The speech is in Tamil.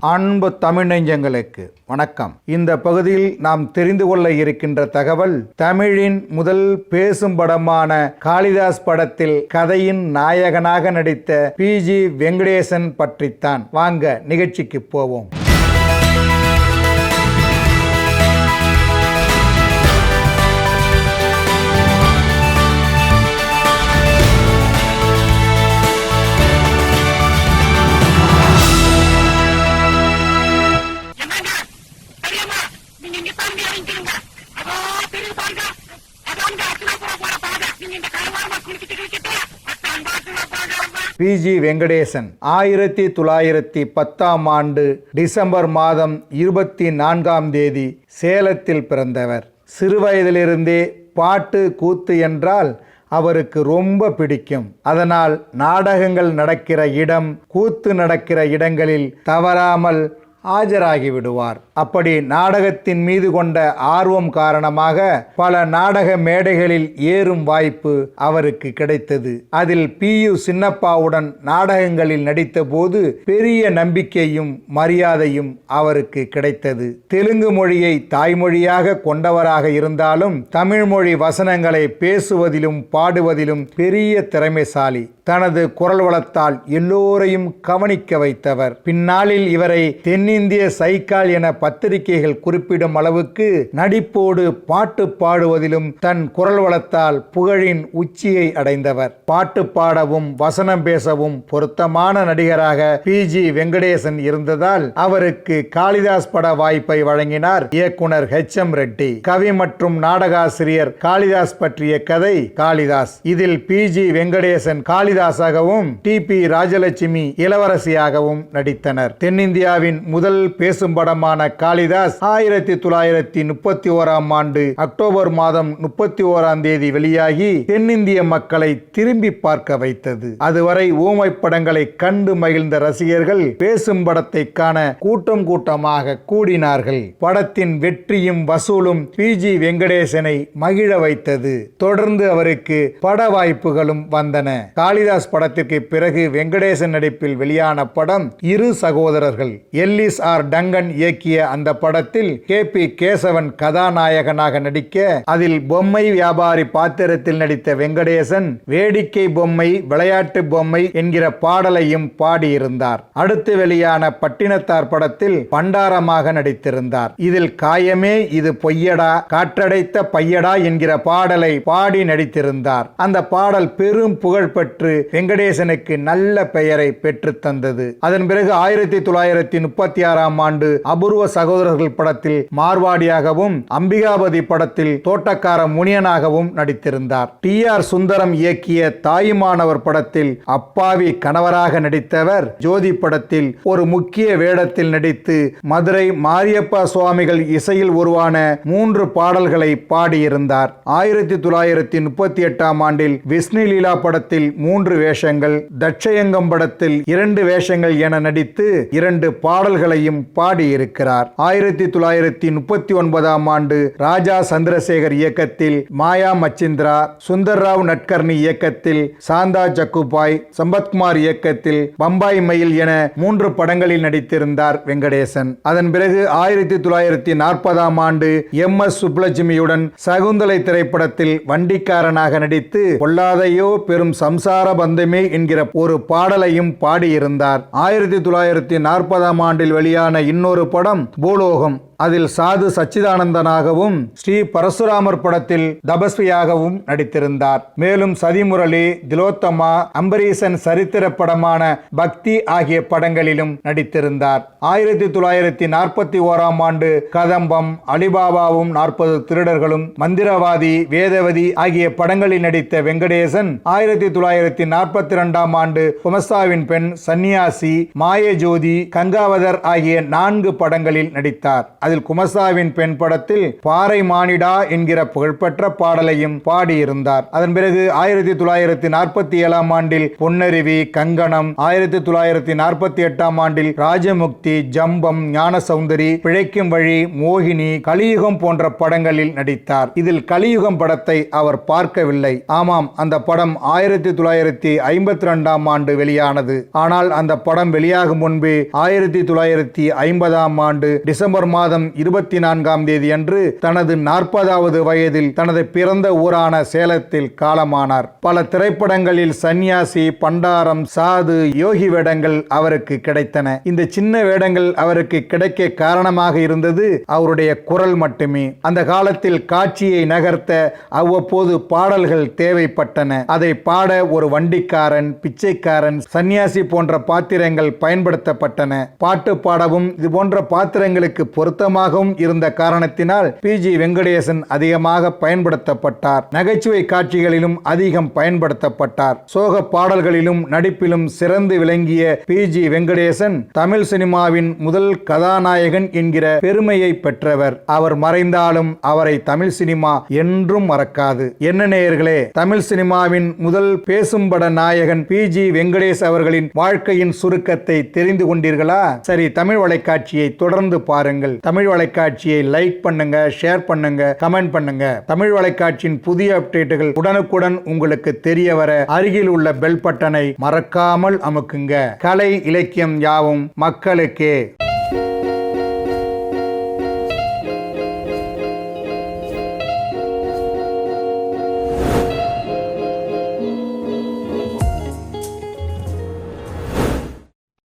அன்பு தமிழ் நெஞ்சங்களுக்கு வணக்கம். இந்த பகுதியில் நாம் தெரிந்து கொள்ள இருக்கின்ற தகவல் தமிழின் முதல் பேசும் படமான காளிதாஸ் படத்தில் கதையின் நாயகனாக நடித்த பி. ஜி. வெங்கடேசன் பற்றித்தான். வாங்க நிகழ்ச்சிக்கு போவோம். நீங்க இங்க அதோ பாருங்க அதாங்க போற நீங்க இந்த கருவாரமா குளிச்சுட்டு குளிச்சுட்டு பிஜி வெங்கடேசன் ஆயிரத்தி தொள்ளாயிரத்தி பத்தாம் ஆண்டு டிசம்பர் மாதம் இருபத்தி நான்காம் தேதி சேலத்தில் பிறந்தவர். சிறுவயதிலிருந்தே பாட்டு கூத்து என்றால் அவருக்கு ரொம்ப பிடிக்கும். அதனால் நாடகங்கள் நடக்கிற இடம் கூத்து நடக்கிற இடங்களில் தவறாமல் ஆஜராகி விடுவார் அப்படி நாடகத்தின் மீது கொண்ட ஆர்வம் காரணமாக பல நாடக மேடைகளில் ஏறும் வாய்ப்பு அவருக்கு கிடைத்தது. அதில் பி. யு. சின்னப்பாவுடன் நாடகங்களில் நடித்தபோது பெரிய நம்பிக்கையும் மரியாதையும் அவருக்கு கிடைத்தது. தெலுங்கு மொழியை தாய்மொழியாக கொண்டவராக இருந்தாலும் தமிழ் மொழி வசனங்களை பேசுவதிலும் பாடுவதிலும் பெரிய திறமைசாலி. தனது குரல் வளத்தால் எல்லோரையும் கவனிக்க வைத்தவர். பின்னாளில் இவரை தென்னிந்திய சைக்கால் என பத்திரிகைகள் குறிப்பிடும் அளவுக்கு நடிப்போடு பாட்டு பாடுவதிலும் தன் குரல் வளத்தால் புகழின் உச்சியை அடைந்தவர். பாட்டு பாடவும் வசனம் பேசவும் பொருத்தமான நடிகராக பி. ஜி. வெங்கடேசன் இருந்ததால் அவருக்கு காளிதாஸ் பட வாய்ப்பை வழங்கினார் இயக்குனர் ஹெச். எம். ரெட்டி. கவி மற்றும் நாடகாசிரியர் காளிதாஸ் பற்றிய கதை காளிதாஸ். இதில் பி. ஜி. வெங்கடேசன் காளிதாசாகவும் டி. பி. ராஜலட்சுமி இளவரசியாகவும் நடித்தனர். தென்னிந்தியாவின் முதல் பேசும் படமான காளிதாஸ் ஆயிரத்தி தொள்ளாயிரத்தி முப்பத்தி ஓராம் ஆண்டு அக்டோபர் மாதம் முப்பத்தி ஓராம் தேதி வெளியாகி தென்னிந்திய மக்களை திரும்பி பார்க்க வைத்தது. அதுவரை ஊமை படங்களை கண்டு மகிழ்ந்த ரசிகர்கள் பேசும் படத்தை காண கூட்டம் கூட்டமாக கூடினார்கள். படத்தின் வெற்றியும் வசூலும் பி. ஜி. வெங்கடேசனை மகிழ வைத்தது. தொடர்ந்து அவருக்கு பட வாய்ப்புகளும் வந்தன. காளிதாஸ் படத்திற்கு பிறகு வெங்கடேசன் நடிப்பில் வெளியான படம் இரு சகோதரர்கள் எல்லிஸ் ஆர் டங்கன் இயக்கிய அந்த படத்தில் கே பி கேசவன் கதாநாயகனாக நடிக்க அதில் பொம்மை வியாபாரி பாத்திரத்தில் நடித்த வெங்கடேசன் வேடிக்கை பொம்மை விளையாட்டு பொம்மை என்கிற பாடலையும் பாடியிருந்தார். அடுத்து வெளியான பட்டினத்தார் படத்தில் பண்டாரமாக நடித்திருந்தார். இதில் காயமே இது பொய்யடா காற்றடைத்த பையடா என்கிற பாடலை பாடி நடித்திருந்தார். அந்த பாடல் பெரும் புகழ் பெற்று வெங்கடேசனுக்கு நல்ல பெயரை பெற்று தந்தது. அதன் பிறகு ஆயிரத்தி தொள்ளாயிரத்தி முப்பத்தி ஆறாம் ஆண்டு அபூர்வ சகோதரர்கள் படத்தில் மார்வாடியாகவும் அம்பிகாபதி படத்தில் தோட்டக்கார முனியனாகவும் நடித்திருந்தார். டி. ஆர். சுந்தரம் இயக்கிய தாயுமானவர் படத்தில் அப்பாவி கணவராக நடித்தவர் ஜோதி படத்தில் ஒரு முக்கிய வேடத்தில் நடித்து மதுரை மாரியப்பா சுவாமிகள் இசையில் உருவான மூன்று பாடல்களை பாடியிருந்தார். ஆயிரத்தி தொள்ளாயிரத்தி முப்பத்தி எட்டாம் ஆண்டில் விஷ்ணு லீலா படத்தில் மூன்று வேஷங்கள் தட்சயங்கம் படத்தில் இரண்டு வேஷங்கள் என நடித்து இரண்டு பாடல்கள் பாடல்களையும் பாடியிருக்கிறார். ஆயிரத்தி தொள்ளாயிரத்தி முப்பத்தி ஒன்பதாம் ஆண்டு ராஜா சந்திரசேகர் இயக்கத்தில் மாயா மச்சிந்திரா சுந்தர்ராவ் நட்கர்னி இயக்கத்தில் சாந்தா ஜக்குபாய் சம்பத்குமார் இயக்கத்தில் பம்பாய் மயில் என மூன்று படங்களில் நடித்திருந்தார் வெங்கடேசன். அதன் பிறகு ஆயிரத்தி தொள்ளாயிரத்தி நாற்பதாம் ஆண்டு எம் எஸ் சுப்லட்சுமியுடன் சகுந்தலை திரைப்படத்தில் வண்டிக்காரனாக நடித்து பொல்லாதையோ பெரும் சம்சார பந்தமே என்கிற ஒரு பாடலையும் பாடியிருந்தார். ஆயிரத்தி தொள்ளாயிரத்தி நாற்பதாம் ஆண்டில் வெளியான இன்னொரு படம் பூலோகம். அதில் சாது சச்சிதானந்தனாகவும் ஸ்ரீ பரசுராமர் படத்தில் தபஸ்வியாகவும் நடித்திருந்தார். மேலும் சதிமுரளி திலோத்தமா அம்பரீசன் சரித்திர படமான பக்தி ஆகிய படங்களிலும் நடித்திருந்தார். ஆயிரத்தி தொள்ளாயிரத்தி நாற்பத்தி ஓராம் ஆண்டு கதம்பம் அலிபாபாவும் நாற்பது திருடர்களும் மந்திரவாதி வேதவதி ஆகிய படங்களில் நடித்த வெங்கடேசன் ஆயிரத்தி தொள்ளாயிரத்தி நாற்பத்தி இரண்டாம் ஆண்டு குமசாவின் பெண் சன்னியாசி மாயஜோதி கங்காவதர் ஆகிய நான்கு படங்களில் நடித்தார். அதில் குமசாவின் பெண் படத்தில் பாறை மானிடா என்கிற புகழ்பெற்ற பாடலையும் பாடியிருந்தார். அதன் பிறகு ஆயிரத்தி தொள்ளாயிரத்தி நாற்பத்தி ஏழாம் ஆண்டில் பொன்னருவி கங்கணம் ஆயிரத்தி தொள்ளாயிரத்தி நாற்பத்தி எட்டாம் ஆண்டில் ராஜமுக்தி ஜம்பம் ஞான சௌந்தரி பிழைக்கும் வழி மோகினி கலியுகம் போன்ற படங்களில் நடித்தார். இதில் கலியுகம் படத்தை அவர் பார்க்கவில்லை. ஆமாம் அந்த படம் ஆயிரத்தி தொள்ளாயிரத்தி ஐம்பத்தி ரெண்டாம் ஆண்டு வெளியானது. ஆனால் அந்த படம் வெளியாகும் முன்பு ஆயிரத்தி தொள்ளாயிரத்தி ஐம்பதாம் ஆண்டு டிசம்பர் மாதம் இருபத்தி நான்காம் தேதி அன்று தனது நாற்பதாவது வயதில் தனது பிறந்த ஊரான சேலத்தில் காலமானார். பல திரைப்படங்களில் சன்னியாசி பண்டாரம் சாது யோகி வேடங்கள் அவருக்கு கிடைத்தன. இந்த சின்ன வேடங்கள் அவருக்கு கிடைக்க காரணமாக இருந்தது அவருடைய குரல் மட்டுமே. அந்த காலத்தில் காட்சியை நகர்த்த அவ்வப்போது பாடல்கள் தேவைப்பட்டன. அதை பாட ஒரு வண்டிக்காரன் பிச்சைக்காரன் சன்னியாசி போன்ற பாத்திரங்கள் பயன்படுத்தப்பட்டன. பாட்டு பாடவும் இது போன்ற பாத்திரங்களுக்கு அதிகமாகவும் இருந்த காரணத்தினால் பி. ஜி. வெங்கடேசன் அதிகமாக பயன்படுத்தப்பட்டார். நகைச்சுவை காட்சிகளிலும் அதிகம் பயன்படுத்தப்பட்டார். சோக பாடல்களிலும் நடிப்பிலும் சிறந்து விளங்கிய பி. ஜி. வெங்கடேசன் தமிழ் சினிமாவின் முதல் கதாநாயகன் என்கிற பெருமையை பெற்றவர். அவர் மறைந்தாலும் அவரை தமிழ் சினிமா என்றும் மறக்காது. என்ன நேயர்களே தமிழ் சினிமாவின் முதல் பேசும்பட நாயகன் பி. ஜி. வெங்கடேஷ் அவர்களின் வாழ்க்கையின் சுருக்கத்தை தெரிந்து கொண்டீர்களா? சரி தமிழ் வலைக்காட்சியை தொடர்ந்து பாருங்கள். தமிழ் வலைக்காட்சியை லைக் பண்ணுங்க ஷேர் பண்ணுங்க கமெண்ட் பண்ணுங்க. தமிழ் வலைக்காட்சியின் புதிய அப்டேட்டுகள் உடனுக்குடன் உங்களுக்கு தெரிய வர அருகில் உள்ள பெல் பட்டனை மறக்காமல் அமுக்குங்க. கலை இலக்கியம் யாவும் மக்களுக்கே.